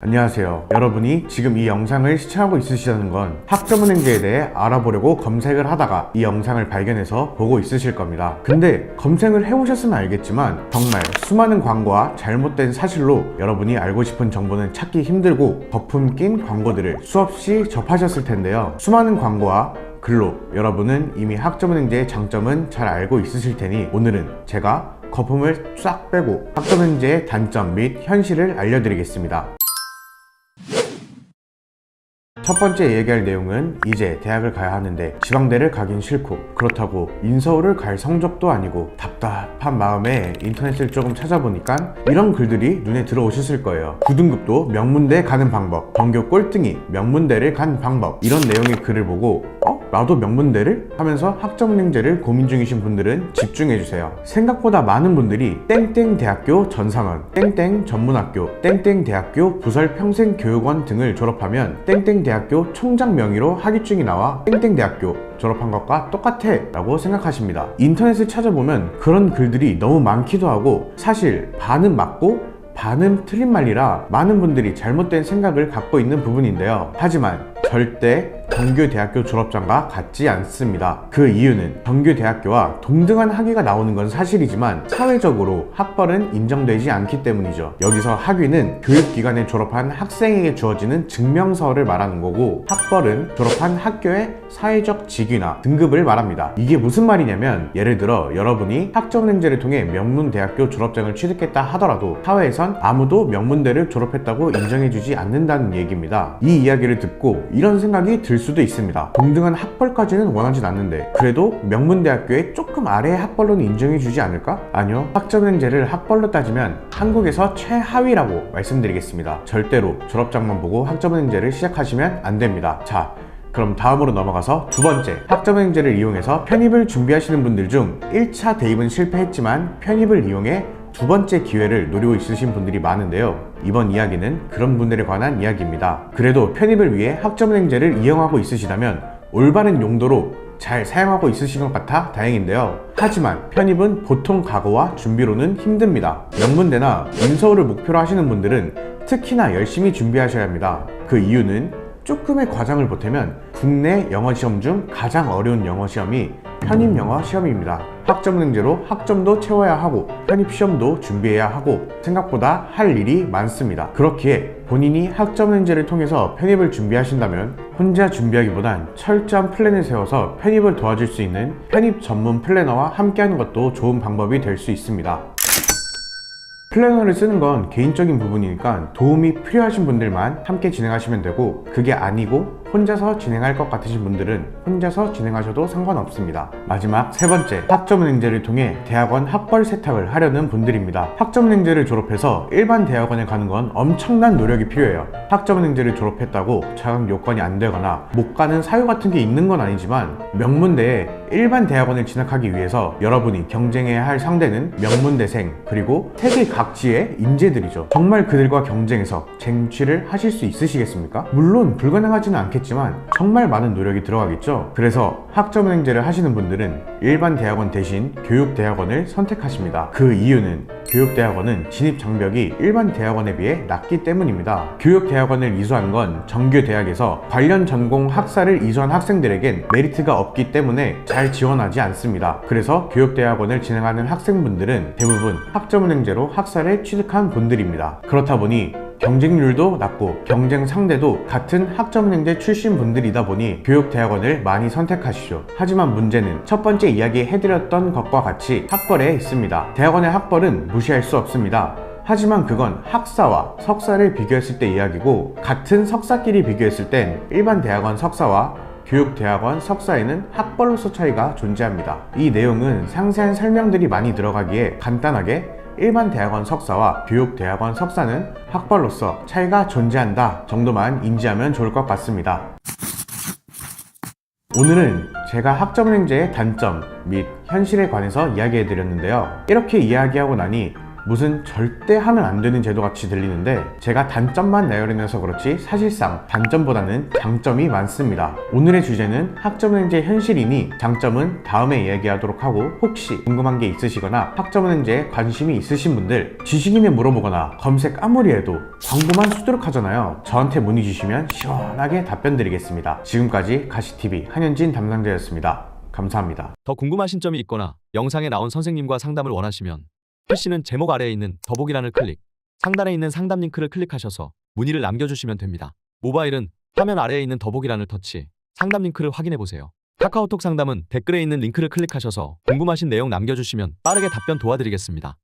안녕하세요. 여러분이 지금 이 영상을 시청하고 있으시다는 건 학점은행제에 대해 알아보려고 검색을 하다가 이 영상을 발견해서 보고 있으실 겁니다. 근데 검색을 해보셨으면 알겠지만 정말 수많은 광고와 잘못된 사실로 여러분이 알고 싶은 정보는 찾기 힘들고 거품 낀 광고들을 수없이 접하셨을 텐데요. 수많은 광고와 글로 여러분은 이미 학점은행제의 장점은 잘 알고 있으실 테니 오늘은 제가 거품을 싹 빼고 학점은행제의 단점 및 현실을 알려드리겠습니다. 첫 번째 얘기할 내용은 이제 대학을 가야 하는데 지방대를 가긴 싫고 그렇다고 인서울을 갈 성적도 아니고 답답한 마음에 인터넷을 조금 찾아보니까 이런 글들이 눈에 들어오셨을 거예요 9등급도 명문대 가는 방법 전교 꼴등이 명문대를 간 방법 이런 내용의 글을 보고 어? 나도 명문대를? 하면서 학점은행제를 고민 중이신 분들은 집중해주세요 생각보다 많은 분들이 땡땡 대학교 전산원 땡땡 전문학교 땡땡 대학교 부설 평생교육원 등을 졸업하면 땡땡 대학 교 총장 명의로 학위증이 나와 땡땡 대학교 졸업한 것과 똑같아 라고 생각하십니다. 인터넷을 찾아보면 그런 글들이 너무 많기도 하고 사실 반은 맞고 반은 틀린 말이라 많은 분들이 잘못된 생각을 갖고 있는 부분인데요. 하지만 절대 정규대학교 졸업장과 같지 않습니다. 그 이유는 정규대학교와 동등한 학위가 나오는 건 사실이지만 사회적으로 학벌은 인정되지 않기 때문이죠. 여기서 학위는 교육기관에 졸업한 학생에게 주어지는 증명서를 말하는 거고 학벌은 졸업한 학교의 사회적 직위나 등급을 말합니다. 이게 무슨 말이냐면 예를 들어 여러분이 학점은행제를 통해 명문대학교 졸업장을 취득했다 하더라도 사회에선 아무도 명문대를 졸업했다고 인정해주지 않는다는 얘기입니다. 이 이야기를 듣고 이런 생각이 들 수도 있습니다. 동등한 학벌까지는 원하진 않는데 그래도 명문대학교의 조금 아래의 학벌로는 인정해주지 않을까? 아니요. 학점은행제를 학벌로 따지면 한국에서 최하위라고 말씀드리겠습니다. 절대로 졸업장만 보고 학점은행제를 시작하시면 안 됩니다. 자, 그럼 다음으로 넘어가서 두 번째 학점행제를 이용해서 편입을 준비하시는 분들 중 1차 대입은 실패했지만 편입을 이용해 두 번째 기회를 노리고 있으신 분들이 많은데요. 이번 이야기는 그런 분들에 관한 이야기입니다. 그래도 편입을 위해 학점행제를 이용하고 있으시다면 올바른 용도로 잘 사용하고 있으신 것 같아 다행인데요. 하지만 편입은 보통 각오와 준비로는 힘듭니다. 명문대나 인서울을 목표로 하시는 분들은 특히나 열심히 준비하셔야 합니다. 그 이유는 조금의 과정을 보태면 국내 영어 시험 중 가장 어려운 영어 시험이 편입 영어 시험입니다. 학점 능제로 학점도 채워야 하고 편입 시험도 준비해야 하고 생각보다 할 일이 많습니다. 그렇기에 본인이 학점 능제를 통해서 편입을 준비하신다면 혼자 준비하기보단 철저한 플랜을 세워서 편입을 도와줄 수 있는 편입 전문 플래너와 함께하는 것도 좋은 방법이 될 수 있습니다. 플래너를 쓰는 건 개인적인 부분이니까 도움이 필요하신 분들만 함께 진행하시면 되고 그게 아니고 혼자서 진행할 것 같으신 분들은 혼자서 진행하셔도 상관없습니다. 마지막 세 번째, 학점은행제를 통해 대학원 학벌 세탁을 하려는 분들입니다. 학점은행제를 졸업해서 일반 대학원에 가는 건 엄청난 노력이 필요해요. 학점은행제를 졸업했다고 자격 요건이 안 되거나 못 가는 사유 같은 게 있는 건 아니지만 명문대에 일반 대학원을 진학하기 위해서 여러분이 경쟁해야 할 상대는 명문대생 그리고 세계 각지의 인재들이죠. 정말 그들과 경쟁해서 쟁취를 하실 수 있으시겠습니까? 물론 불가능하지는 않겠지만 정말 많은 노력이 들어가겠죠. 그래서 학점은행제를 하시는 분들은 일반 대학원 대신 교육대학원을 선택하십니다. 그 이유는 교육대학원은 진입 장벽이 일반 대학원에 비해 낮기 때문입니다. 교육대학원을 이수한 건 정규대학에서 관련 전공 학사를 이수한 학생들에겐 메리트가 없기 때문에 잘 지원하지 않습니다. 그래서 교육대학원을 진행하는 학생분들은 대부분 학점은행제로 학사를 취득한 분들입니다. 그렇다 보니 경쟁률도 낮고 경쟁 상대도 같은 학점은행제 출신 분들이다 보니 교육대학원을 많이 선택하시죠. 하지만 문제는 첫 번째 이야기 해드렸던 것과 같이 학벌에 있습니다. 대학원의 학벌은 무시할 수 없습니다. 하지만 그건 학사와 석사를 비교했을 때 이야기고 같은 석사끼리 비교했을 땐 일반 대학원 석사와 교육대학원 석사에는 학벌로서 차이가 존재합니다. 이 내용은 상세한 설명들이 많이 들어가기에 간단하게 일반 대학원 석사와 교육 대학원 석사는 학벌로서 차이가 존재한다 정도만 인지하면 좋을 것 같습니다. 오늘은 제가 학점은행제의 단점 및 현실에 관해서 이야기해 드렸는데요. 이렇게 이야기하고 나니 무슨 절대 하면 안 되는 제도 같이 들리는데 제가 단점만 나열해내서 그렇지 사실상 단점보다는 장점이 많습니다. 오늘의 주제는 학점은행제 현실이니 장점은 다음에 이야기하도록 하고 혹시 궁금한 게 있으시거나 학점은행제에 관심이 있으신 분들 지식인에 물어보거나 검색 아무리 해도 광고만 수두룩하잖아요. 저한테 문의 주시면 시원하게 답변 드리겠습니다. 지금까지 가시TV 한현진 담당자였습니다. 감사합니다. 더 궁금하신 점이 있거나 영상에 나온 선생님과 상담을 원하시면 PC는 제목 아래에 있는 더보기란을 클릭, 상단에 있는 상담 링크를 클릭하셔서 문의를 남겨주시면 됩니다. 모바일은 화면 아래에 있는 더보기란을 터치, 상담 링크를 확인해 보세요. 카카오톡 상담은 댓글에 있는 링크를 클릭하셔서 궁금하신 내용 남겨주시면 빠르게 답변 도와드리겠습니다.